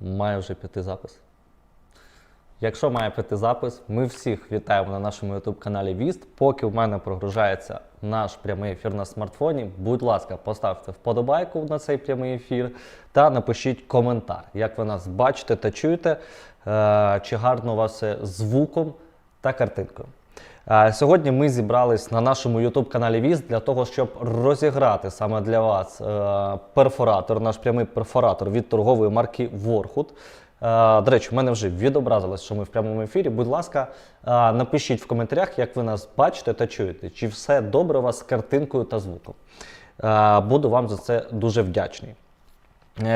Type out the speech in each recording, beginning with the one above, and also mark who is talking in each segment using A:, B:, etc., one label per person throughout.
A: Має вже піти запис. Якщо має піти запис, ми всіх вітаємо на нашому YouTube каналі Віст. Поки в мене прогружається наш прямий ефір на смартфоні, будь ласка, поставте вподобайку на цей прямий ефір та напишіть коментар, як ви нас бачите та чуєте, е, чи гарно у вас звуком та картинкою. Е, Сьогодні ми зібрались на нашому YouTube каналі Віз для того, щоб розіграти саме для вас е, перфоратор, наш прямий перфоратор від торгової марки Ворхут. Е, До речі, в мене вже відобразилось, що ми в прямому ефірі. Будь ласка, напишіть в коментарях, як ви нас бачите та чуєте, чи все добре у вас з картинкою та звуком. Буду вам за це дуже вдячний.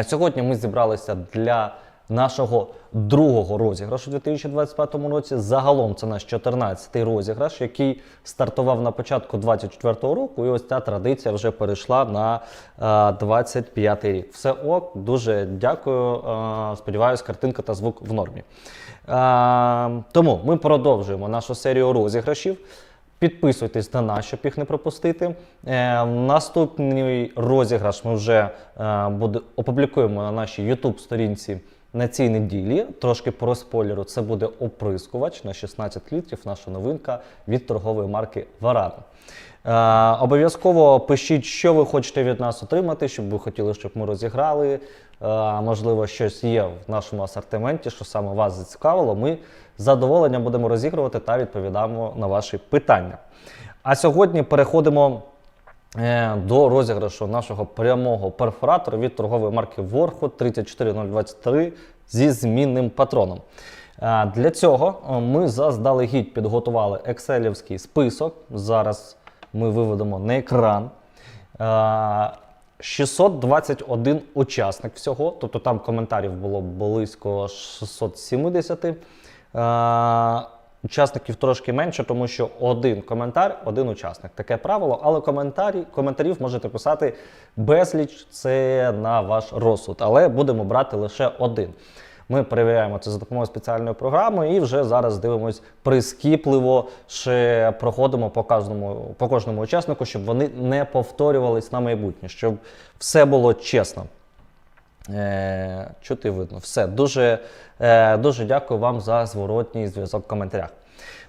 A: Сьогодні ми зібралися для нашого другого розіграшу у 2025 році. Загалом це наш 14-й розіграш, який стартував на початку 2024 року. І ось ця традиція вже перейшла на е, 25 рік. Все ок, дуже дякую. Е, сподіваюсь, картинка та звук в нормі. Е, тому ми продовжуємо нашу серію розіграшів. Підписуйтесь на нас, щоб їх не пропустити. Е, наступний розіграш ми вже е, буде, опублікуємо на нашій YouTube сторінці на цій неділі. Трошки про спойлеру. Це буде оприскувач на 16 літрів, наша новинка від торгової марки Varano. Е, обов'язково пишіть, що ви хочете від нас отримати, щоб ви хотіли, щоб ми розіграли. Е, можливо, щось є в нашому асортименті, що саме вас зацікавило. Ми з задоволенням будемо розігрувати та відповідаємо на ваші питання. А сьогодні переходимо до розіграшу нашого прямого перфоратора від торгової марки Ворхот 34023 зі змінним патроном. Е, Для цього е, ми заздалегідь підготували екселівський список. Зараз ми виведемо на екран. Е, 621 учасник всього, тобто там коментарів було близько 670. Учасників трошки менше, тому що один коментар, один учасник. Таке правило, але коментарі, коментарів можете писати безліч, це на ваш розсуд. Але будемо брати лише один. Ми перевіряємо це за допомогою спеціальної програми і вже зараз дивимось прискіпливо, ще проходимо по кожному, по кожному учаснику, щоб вони не повторювались на майбутнє, щоб все було чесно. Е, чути видно. Все. Дуже, е, дуже дякую вам за зворотній зв'язок в коментарях.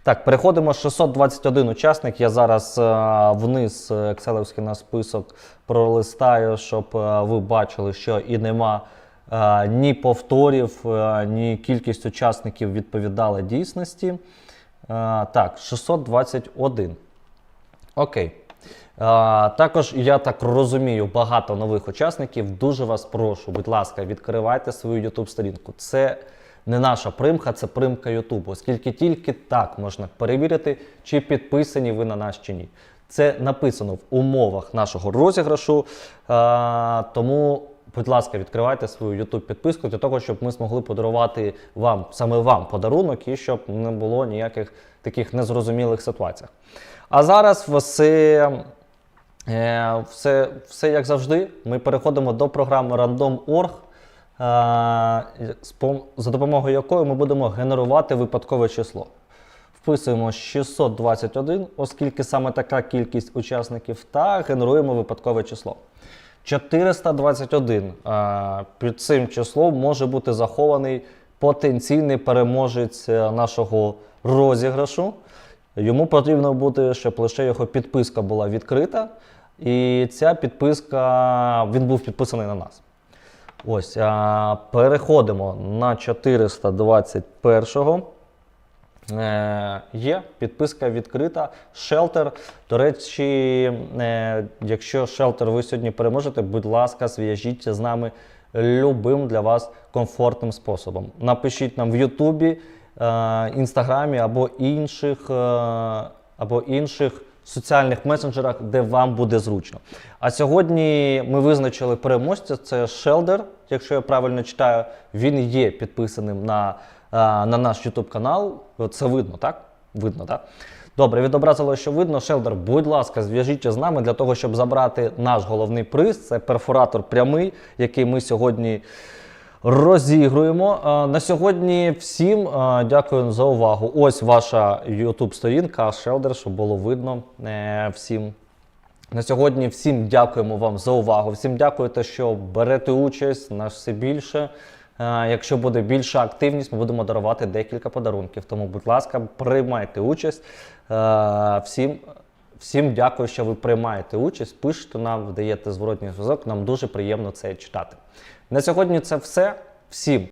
A: Так, переходимо. 621 учасник. Я зараз е, вниз е, екселевський на список пролистаю, щоб е, ви бачили, що і нема е, ні повторів, е, ні кількість учасників відповідала дійсності. Е, так, 621. Окей. А, також я так розумію, багато нових учасників. Дуже вас прошу, будь ласка, відкривайте свою YouTube сторінку. Це не наша примха, це примха YouTube, оскільки тільки так можна перевірити, чи підписані ви на нас чи ні. Це написано в умовах нашого розіграшу. А, тому, будь ласка, відкривайте свою YouTube підписку для того, щоб ми змогли подарувати вам саме вам подарунок і щоб не було ніяких таких незрозумілих ситуацій. А зараз все. Е, Все, все як завжди. Ми переходимо до програми Random.org, е, за допомогою якої ми будемо генерувати випадкове число. Вписуємо 621, оскільки саме така кількість учасників, та генеруємо випадкове число. 421. Е, Під цим числом може бути захований потенційний переможець е, нашого розіграшу. Йому потрібно буде, щоб лише його підписка була відкрита. І ця підписка, він був підписаний на нас. Ось, а, переходимо на 421-го. Е, є підписка відкрита. Шелтер. До речі, е, якщо шелтер ви сьогодні переможете, будь ласка, зв'яжіться з нами любим для вас комфортним способом. Напишіть нам в Ютубі, е, Інстаграмі або інших, е, або інших соціальних месенджерах, де вам буде зручно. А сьогодні ми визначили переможця. Це Шелдер, якщо я правильно читаю, він є підписаним на, е, на наш YouTube канал. Це видно, так? Видно, так? Добре, відобразило, що видно. Шелдер, будь ласка, зв'яжіться з нами для того, щоб забрати наш головний приз. Це перфоратор прямий, який ми сьогодні розігруємо. Е, На сьогодні всім е, дякую за увагу. Ось ваша YouTube сторінка Шелдер, щоб було видно е, всім. На сьогодні всім дякуємо вам за увагу. Всім дякуєте, що берете участь нас все більше. Якщо буде більша активність, ми будемо дарувати декілька подарунків. Тому, будь ласка, приймайте участь. Всім, всім дякую, що ви приймаєте участь, пишете нам, даєте зворотній зв'язок. Нам дуже приємно це читати. На сьогодні це все. Всім